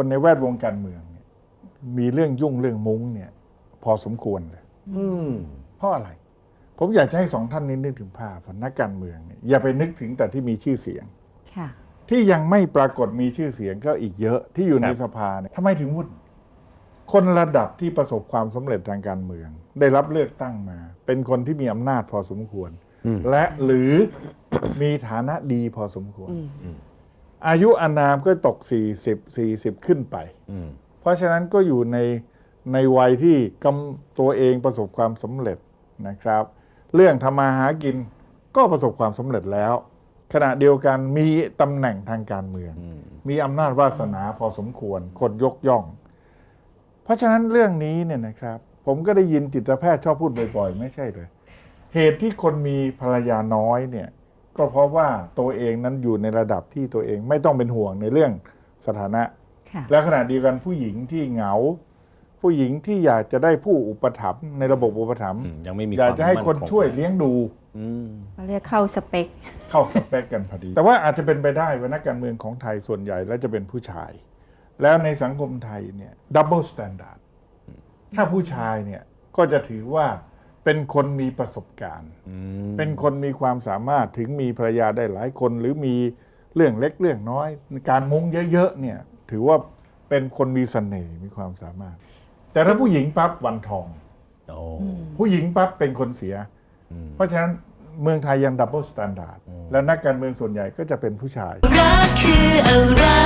คนในแวดวงการเมืองเนี่ยมีเรื่องยุ่งเรื่องมุ้งเนี่ย พอสมควรเลยอืมเพราะอะไร ผมอยากจะให้สองท่านนี้นึกถึงภาพว่านักการเมืองเนี่ยอย่าไปนึกถึงแต่ที่มีชื่อเสียง ค่ะ ที่ยังไม่ปรากฏมีชื่อเสียงก็อีกเยอะที่อยู่ในสภาเนี่ยทำไมถึงวุ่น คนระดับที่ประสบความสำเร็จทางการเมือง ได้รับเลือกตั้งมา เป็นคนที่มีอำนาจพอสมควร และหรือ มีฐานะดีพอสมควร อายุอานามก็ตก 40 40 ขึ้นไปอืมเพราะฉะนั้นก็อยู่ในในวัยที่กำตัวเองประสบความสำเร็จนะครับ เรื่องทำมาหากินก็ประสบความสำเร็จแล้ว ขณะเดียวกันมีตำแหน่งทางการเมือง มีอำนาจวาสนาพอสมควรคนยกย่อง เพราะฉะนั้นเรื่องนี้เนี่ยนะครับ ผมก็ได้ยินจิตแพทย์ชอบพูดบ่อยๆ ไม่ใช่เลย เหตุที่คนมีภรรยาน้อยเนี่ย ก็เพราะว่าตัวเองนั้นอยู่ในระดับที่ตัวเองไม่ต้องเป็นห่วงในเรื่องสถานะค่ะและขณะเดียวกันผู้หญิงที่เหงา ผู้หญิงที่อยากจะได้ผู้อุปถัมภ์ในระบบอุปถัมภ์อืมยังไม่มีอยากจะให้วามคนมั่งช่วยเลี้ยงดูอืมเขาเรียกเข้าสเปคเข้าสเปคกันพอดี แต่ว่าอาจจะเป็นไปได้ว่านักการเมืองของไทยส่วนใหญ่แล้วจะเป็นผู้ชาย แล้วในสังคมไทยเนี่ยดับเบิลสแตนดาร์ดถ้าผู้ชายเนี่ยก็จะถือว่า เป็นคนมีประสบการณ์อืมเป็นคนมีความสามารถถึงมีภรรยาได้หลายคน หรือมีเรื่องเล็กเรื่องน้อย การมุ้งเยอะๆเนี่ยถือว่าเป็นคนมีเสน่ห์มีความสามารถ แต่ถ้าผู้หญิงปั๊บวันทองโอ้ผู้หญิงปั๊บเป็นคนเสียอืมเพราะฉะนั้นเมืองไทยยังดับเบิลสแตนดาร์ดแล้วนักการเมืองส่วนใหญ่ก็จะเป็นผู้ชายรักคืออะไรรักคือ